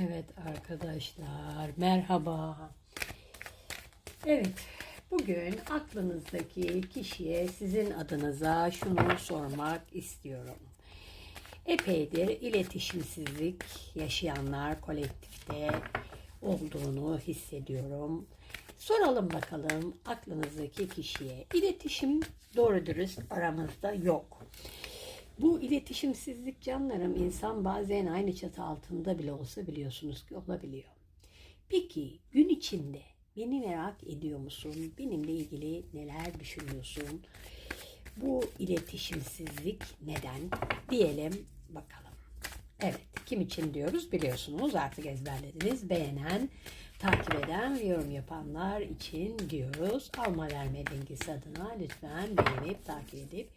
Evet arkadaşlar merhaba. Evet bugün aklınızdaki kişiye sizin adınıza şunu sormak istiyorum. Epeydir iletişimsizlik yaşayanlar kolektifte olduğunu hissediyorum. Soralım bakalım aklınızdaki kişiye. İletişim doğru dürüst aramızda yok. Bu iletişimsizlik canlarım insan bazen aynı çatı altında bile olsa biliyorsunuz ki olabiliyor. Peki gün içinde beni merak ediyor musun? Benimle ilgili neler düşünüyorsun? Bu iletişimsizlik neden? Diyelim bakalım. Evet, kim için diyoruz biliyorsunuz artık ezberlediniz. Beğenen, takip eden ve yorum yapanlar için diyoruz. Alma verme dengesi adına lütfen beğenip takip edip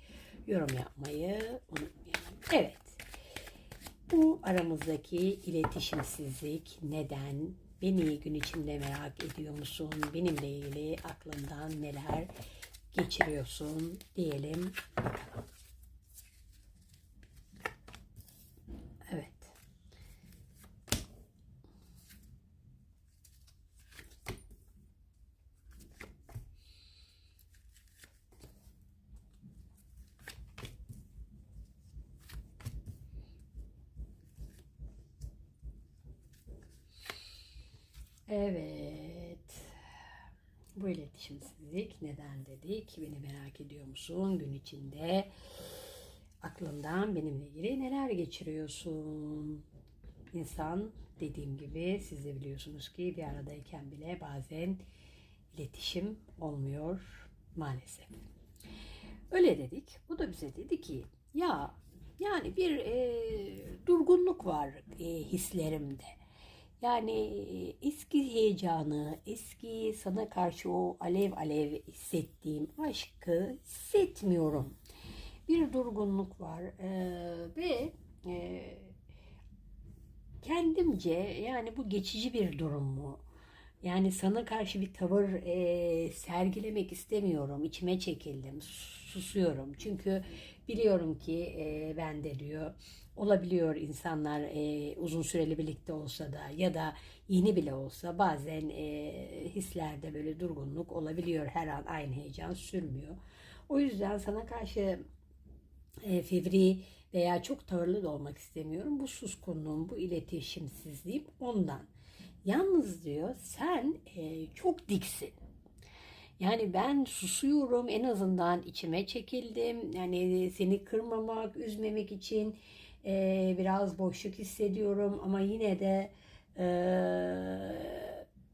yorum yapmayı unutmayalım. Evet. Bu aramızdaki iletişimsizlik neden? Beni gün içinde merak ediyor musun? Benimle ilgili aklından neler geçiriyorsun diyelim bakalım. Evet. Evet. Bu iletişimsizlik neden dedik? Beni merak ediyor musun? Gün içinde aklından benimle ilgili neler geçiriyorsun? İnsan dediğim gibi siz de biliyorsunuz ki bir aradayken bile bazen iletişim olmuyor maalesef. Öyle dedik. Bu da bize dedi ki ya yani bir e, durgunluk var e, hislerimde. Yani e, eski heyecanı, eski sana karşı o alev alev hissettiğim aşkı hissetmiyorum. Bir durgunluk var ee, ve e, kendimce yani bu geçici bir durum mu? Yani sana karşı bir tavır e, sergilemek istemiyorum. İçime çekildim, susuyorum. Çünkü biliyorum ki e, ben de diyor olabiliyor insanlar e, uzun süreli birlikte olsa da ya da yeni bile olsa bazen e, hislerde böyle durgunluk olabiliyor. Her an aynı heyecan sürmüyor. O yüzden sana karşı e, fevri veya çok tavırlı da olmak istemiyorum. Bu suskunluğum, bu iletişimsizliğim ondan. Yalnız diyor sen e, çok diksin. Yani ben susuyorum en azından içime çekildim. Yani seni kırmamak, üzmemek için e, biraz boşluk hissediyorum ama yine de e,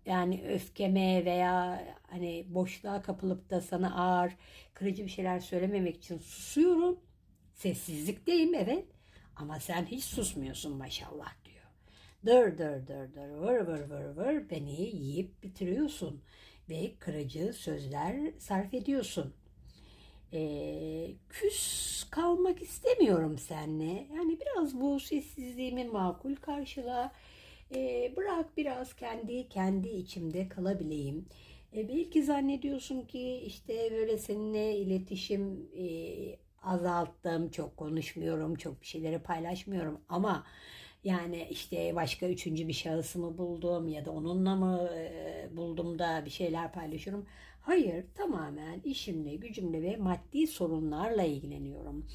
yani öfkeme veya hani boşluğa kapılıp da sana ağır, kırıcı bir şeyler söylememek için susuyorum. Sessizlikteyim evet ama sen hiç susmuyorsun maşallah diyor. Dır dır dır dır vır vır vır vır beni yiyip bitiriyorsun ve kırıcı sözler sarf ediyorsun. Ee, küs kalmak istemiyorum seninle. Yani biraz bu sessizliğimi makul karşıla. Ee, bırak biraz kendi kendi içimde kalabileyim. Ee, belki zannediyorsun ki işte böyle seninle iletişim e, azalttım, çok konuşmuyorum, çok bir şeyleri paylaşmıyorum ama yani işte başka üçüncü bir şahıs mı buldum ya da onunla mı e, buldum da bir şeyler paylaşıyorum. Hayır, tamamen işimle, gücümle ve maddi sorunlarla ilgileniyorum.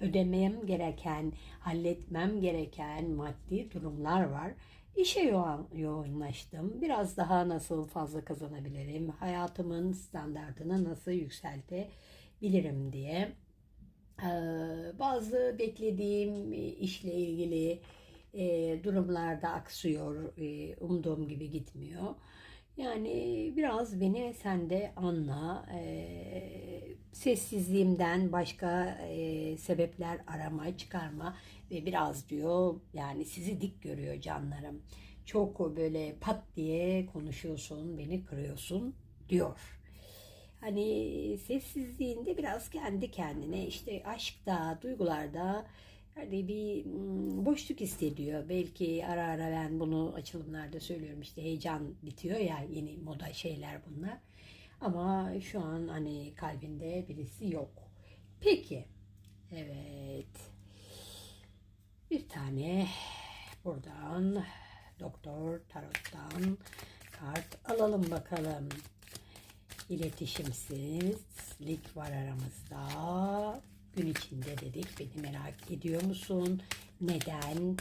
Ödemem gereken, halletmem gereken maddi durumlar var. İşe yo- yoğunlaştım. Biraz daha nasıl fazla kazanabilirim, hayatımın standartını nasıl yükseltebilirim diye. Ee, bazı beklediğim işle ilgili e, durumlarda aksıyor, e, umduğum gibi gitmiyor. Yani biraz beni sen de anla. E, sessizliğimden başka e, sebepler arama, çıkarma ve biraz diyor yani sizi dik görüyor canlarım. Çok böyle pat diye konuşuyorsun, beni kırıyorsun diyor. Hani sessizliğinde biraz kendi kendine işte aşkta, duygularda yani bir boşluk hissediyor. Belki ara ara ben bunu açılımlarda söylüyorum işte heyecan bitiyor ya yeni moda şeyler bunlar. Ama şu an hani kalbinde birisi yok. Peki. Evet. Bir tane buradan Doktor Tarot'tan kart alalım bakalım. İletişimsizlik var aramızda. Gün içinde dedik beni merak ediyor musun? Neden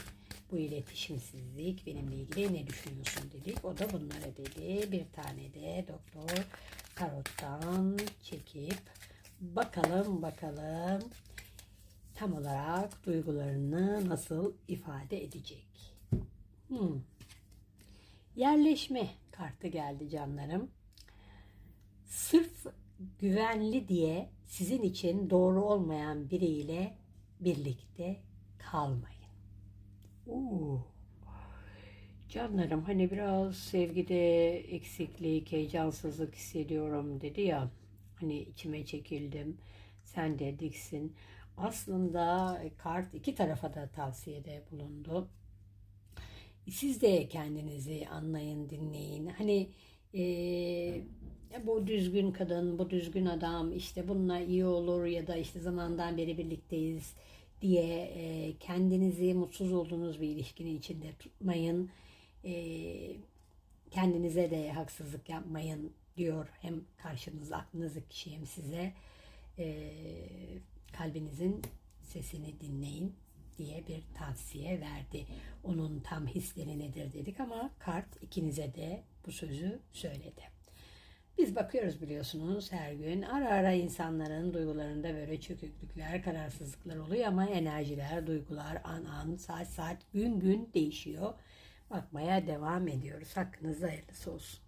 bu iletişimsizlik benimle ilgili ne düşünüyorsun dedik. O da bunları dedi. Bir tane de doktor tarottan çekip bakalım bakalım tam olarak duygularını nasıl ifade edecek. Hmm. Yerleşme kartı geldi canlarım. Sırf güvenli diye sizin için doğru olmayan biriyle birlikte kalmayın. Oo. Canlarım hani biraz sevgide eksiklik, heyecansızlık hissediyorum dedi ya. Hani içime çekildim. Sen de diksin. Aslında kart iki tarafa da tavsiyede bulundu. Siz de kendinizi anlayın, dinleyin. Hani eee, bu düzgün kadın, bu düzgün adam, işte bununla iyi olur ya da işte zamandan beri birlikteyiz diye eee, kendinizi mutsuz olduğunuz bir ilişkinin içinde tutmayın. Eee, kendinize de haksızlık yapmayın diyor hem karşınızda aklınızdaki kişi hem size Eee, kalbinizin sesini dinleyin diye bir tavsiye verdi. Onun tam hisleri nedir dedik ama kart ikinize de bu sözü söyledi. Biz bakıyoruz biliyorsunuz her gün. Ara ara insanların duygularında böyle çöküklükler, kararsızlıklar oluyor ama enerjiler, duygular an an, saat saat, gün gün değişiyor. Bakmaya devam ediyoruz. Hakkınızda hayırlısı olsun.